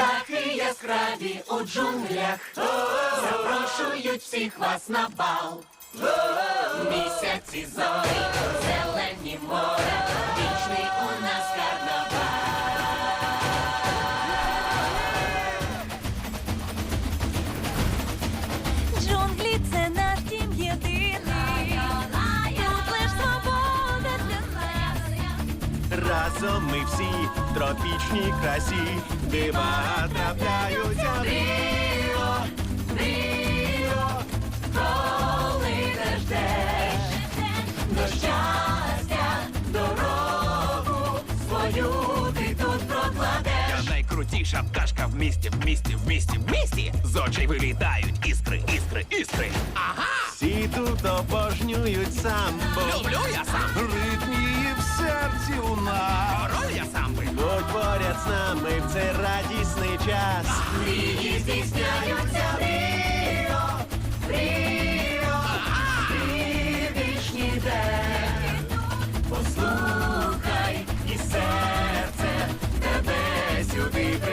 Птахи яскраві у джунглях запрошують всіх вас на бал. Місяці зорі, зелені море, вічний у нас карнавал. Джунглі це наш Разом ми всі в тропічній красі, дива трапляються. Ріо, Ріо, коли не ждеш до щастя, дорогу свою ти тут прокладеш. Я найкрутіша пташка в місті, в місті, в місті, в місті. З очей вилітають іскри, іскри, іскри. Ага! Всі тут обожнюють самбо. Люблю я ми в цей радісний час. Мрії здійсняються в Ріо, в Ріо, день. Послухай, і серце тебе сюди.